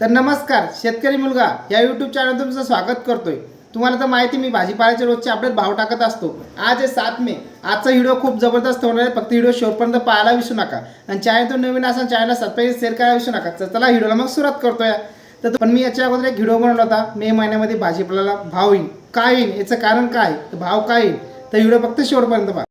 तर नमस्कार शेतकरी मुलगा या यूट्यूब चॅनल तुमचं स्वागत करतोय. तुम्हाला तर माहिती मी भाजीपाल्याचे रोजचे अपडेट भाव टाकत असतो. आज आहे सात मे. आजचा व्हिडिओ खूप जबरदस्त होणार आहे. फक्त व्हिडिओ शेवटपर्यंत पाहायला विसरू नका. आणि चॅनल नवीन असा चॅनलला सबस्क्राईब शेअर करायला विसरू नका. तर चला व्हिडिओला मग सुरुवात करतोय. तर पण मी याच्या अगोदर एक व्हिडिओ बनवला होता. मे महिन्यामध्ये भाजीपाल्याला भाव येईल. काय येईल? याचं कारण काय? तर भाव काय येईल? तर व्हिडिओ फक्त शेवटपर्यंत पहा.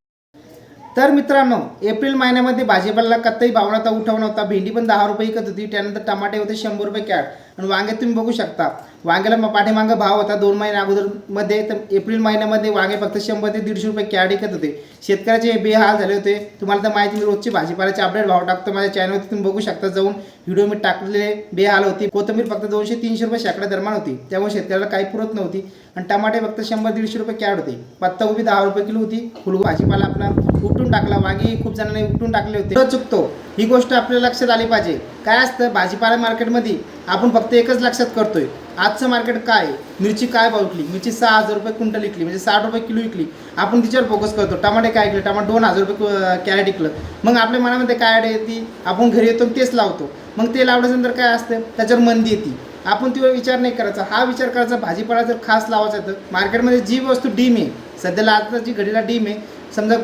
तर मित्रांनो एप्रिल महिन्यामध्ये भाजीपाल्याला कत्तही भावना होता उठाव नव्हता भेंडी पण दहा रुपये विकत होती. त्यानंतर टमाटे होते शंभर रुपये कॅट आणि वांगे तुम्ही बघू शकता. वांग्याला मग पाठीमागं भाव होता दोन महिने अगोदरमध्ये तर एप्रिल महिन्यामध्ये वांगे फक्त शंभर ते दीडशे रुपये कॅड विकत होते. शेतकऱ्याचे बेहाल झाले होते. तुम्हाला तर माहिती मी रोजची भाजीपाल्याचे अपडेट भाव टाकतो माझ्या चॅनलवरती तुम्ही बघू शकता जाऊन व्हिडिओ मी टाकलेले बेहाल होती. कोथिंबीर फक्त दोनशे तीनशे रुपये शेकडा दरम्यान होती. त्यामुळे शेतकऱ्याला काही पुरत नव्हती. आणि टमाटे फक्त शंभर दीडशे रुपये कॅड होते. पत्ताकोबी दहा रुपये किलो होती. फुल भाजीपाला आपला उपटून टाकला. वांगे खूप जणांनी उपटून टाकले होते. चुकतो. ही गोष्ट आपल्या लक्षात आली पाहिजे. काय असतं भाजीपाला मार्केटमध्ये आपण फक्त एकच लक्षात करतोय आजचं मार्केट काय? आहे? मिरची काय भाव विकली? मिरची सहा हजार रुपये क्विंटल विकली म्हणजे साठ रुपये किलो विकली. आपण तिच्यावर फोकस करतो टमाटे काय विकले? टमाटे दोन हजार रुपये कॅरेट विकलं. मग आपल्या मनामध्ये काय आयडिया येते? आपण घरी येतो आणि तेच लावतो. मग ते लावल्यानंतर काय असतं? त्याच्यावर मंदी येते. आपण तिवर विचार नाही करायचा. हा विचार करायचा भाजीपाला जर खास लावायचा तर. मार्केटमध्ये जी वस्तू डीम आहे सध्याला आता जी घडीला डीम आहे. समजा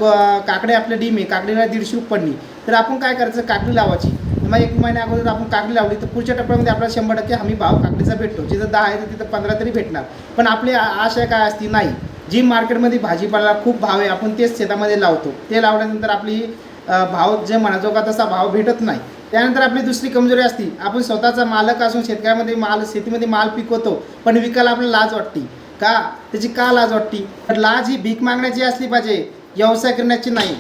काकडे आपल्या डीम आहे काकडीला दीडशे रुपये पडली. तर आपण काय करायचं? काकडी लावायची. मग एक महिन्या अगोदर आपण काकडी लावली तर पुढच्या टप्प्यामध्ये आपल्याला शंभर टक्के हमी भाव काकडीचा भेटतो. जिथं दहा आहे तर तिथं पंधरा तरी भेटणार. पण आपली आशा काय असती? नाही. जी मार्केटमध्ये भाजीपाला खूप भाव आहे आपण तेच शेतामध्ये लावतो. ते लावल्यानंतर आपली भाव जे म्हणाजोगा तसा भाव भेटत नाही. त्यानंतर आपली दुसरी कमजोरी असती. आपण स्वतःचा मालक असून शेतकऱ्यामध्ये माल शेतीमध्ये माल पिकवतो पण विकायला आपल्याला लाज वाटते. का? त्याची का लाज वाटते? तर लाज ही भीक मागण्याची असली पाहिजे व्यवसाय करण्याची नाही.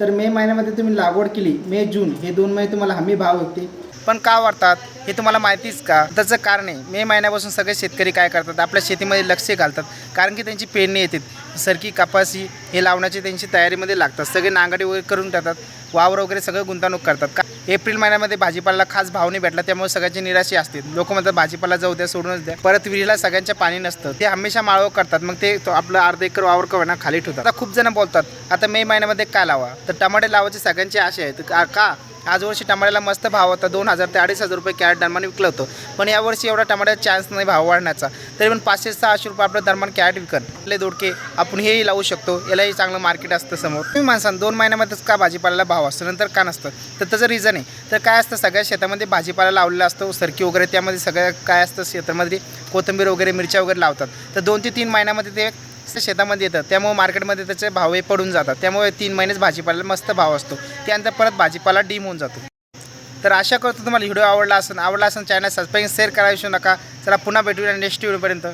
तर मे महिन्यामध्ये तुम्ही लागवड केली मे जून हे दोन महिने तुम्हाला हमी भाव होते. पण का वाढतात हे तुम्हाला माहितीच का? त्याचं कारण आहे मे महिन्यापासून सगळे शेतकरी काय करतात आपल्या शेतीमध्ये लक्ष घालतात कारण की त्यांची पेरणी येते. सरकी कपासी हे लावण्याची त्यांची तयारीमध्ये लागतात सगळे नांगडी वगैरे करून टाकतात वावर वगैरे सगळं गुंतवणूक करतात. का एप्रिल महिन्यामध्ये भाजीपाला खास भाव नाही भेटला त्यामुळे सगळ्यांची निराशी असते. लोक म्हणतात भाजीपाला जाऊ द्या सोडूनच द्या. परत विहिरीला सगळ्यांच्या पाणी नसतं. ते हमेशा माळव करतात मग ते तो आपलं अर्ध एकर वावर करणं खाली ठेवतात. आता खूप जण बोलतात आता मे महिन्यामध्ये काय लावा? तर टमाटे लावायची सगळ्यांची आशा आहे. का- का आज वर्षी टमाट्याला मस्त भाव होता. दोन हजार ते अडीच हजार रुपये कॅरेट दरम्यान विकलं होतं. पण यावर्षी एवढा टमाट्याचा चान्स नाही भाव वाढण्याचा. तरी पण पाचशे सहाशे रुपये आपलं दरम्यान कॅरेट विकत आपले दोडके आपण हेही लावू शकतो. यालाही चांगलं मार्केट असतं समोर. तुम्ही माणसान दोन महिन्यामध्येच का भाजीपाल्याला भाव असतो? नंतर का नसतं? तर त्याचं रिझन आहे. तर काय असतं? सगळ्या शेतामध्ये भाजीपाला लावलेला असतो. सरकी वगैरे त्यामध्ये सगळ्या काय असतं? शेतामध्ये कोथिंबीर वगैरे मिरच्या वगैरे लावतात. तर दोन ते तीन महिन्यामध्ये ते शेतामध्ये येतं. त्यामुळे मार्केटमध्ये त्याचे भाव हे पडून जातात. त्यामुळे तीन महिनेच भाजीपाल्याला मस्त भाव असतो. त्यानंतर परत भाजीपाला डीम होऊन जातो. तर आशा करतो तुम्हाला व्हिडिओ आवडला असेल आवडला असेल चॅनल सबस्क्राईब शेअर करायला नका. चला पुन्हा भेटूया नेक्स्ट व्हिडिओपर्यंत